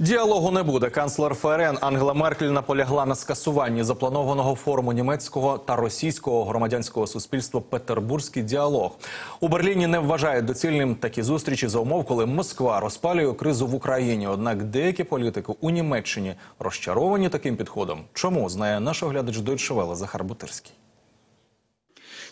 Діалогу не буде. Канцлер ФРН Ангела Меркель наполягла на скасуванні запланованого форуму німецького та російського громадянського суспільства Петербурзький діалог. У Берліні не вважають доцільним такі зустрічі за умов, коли Москва розпалює кризу в Україні. Однак деякі політики у Німеччині розчаровані таким підходом. Чому знає наш оглядач Welle Захар Бутирський.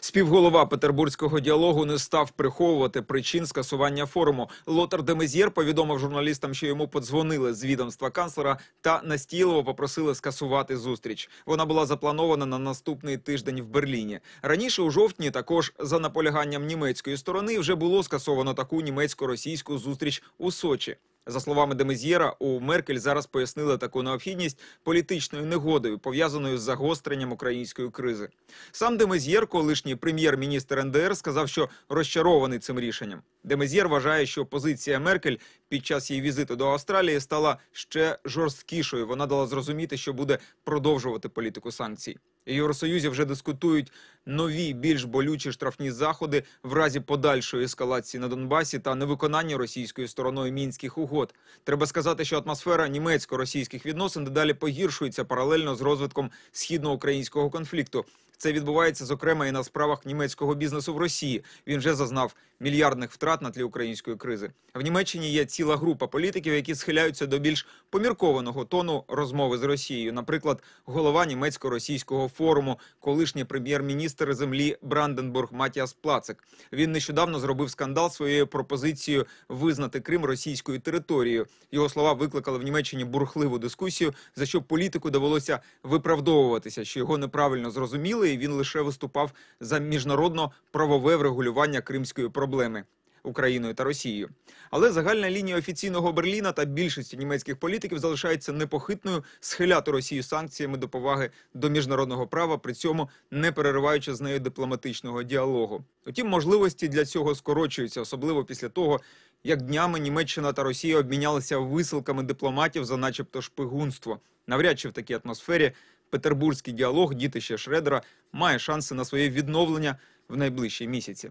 Співголова петербурзького діалогу не став приховувати причин скасування форуму. Лотар де Мезєр повідомив журналістам, що йому подзвонили з відомства канцлера та настійливо попросили скасувати зустріч. Вона була запланована на наступний тиждень в Берліні. Раніше у жовтні також за наполяганням німецької сторони вже було скасовано таку німецько-російську зустріч у Сочі. За словами Демезєра, у Меркель зараз пояснили таку необхідність політичною негодою, пов'язаною з загостренням української кризи. Сам Демезєр, колишній прем'єр-міністр НДР, сказав, що розчарований цим рішенням. Демезєр вважає, що позиція Меркель під час її візиту до Австралії стала ще жорсткішою. Вона дала зрозуміти, що буде продовжувати політику санкцій. Євросоюзі вже дискутують нові більш болючі штрафні заходи в разі подальшої ескалації на Донбасі та невиконання російською стороною мінських угод. Треба сказати, що атмосфера німецько-російських відносин дедалі погіршується паралельно з розвитком східноукраїнського конфлікту. Це відбувається зокрема і на справах німецького бізнесу в Росії. Він вже зазнав мільярдних втрат на тлі української кризи. В Німеччині є ціла група політиків, які схиляються до більш поміркованого тону розмови з Росією. Наприклад, голова німецько-російського форуму, колишній прем'єр-міністр землі Бранденбург Матіас Плацик. Він нещодавно зробив скандал своєю пропозицією визнати Крим російською територією. Його слова викликали в Німеччині бурхливу дискусію, за що політику довелося виправдовуватися, що його неправильно зрозуміли, і він лише виступав за міжнародно правове врегулювання кримської проблеми. Україною та Росією, але загальна лінія офіційного Берліна та більшості німецьких політиків залишається непохитною схиляти Росію санкціями до поваги до міжнародного права, при цьому не перериваючи з нею дипломатичного діалогу. Утім, можливості для цього скорочуються, особливо після того, як днями Німеччина та Росія обмінялися висилками дипломатів за, начебто, шпигунство. Навряд чи в такій атмосфері петербурзький діалог дітища Шредера має шанси на своє відновлення в найближчі місяці.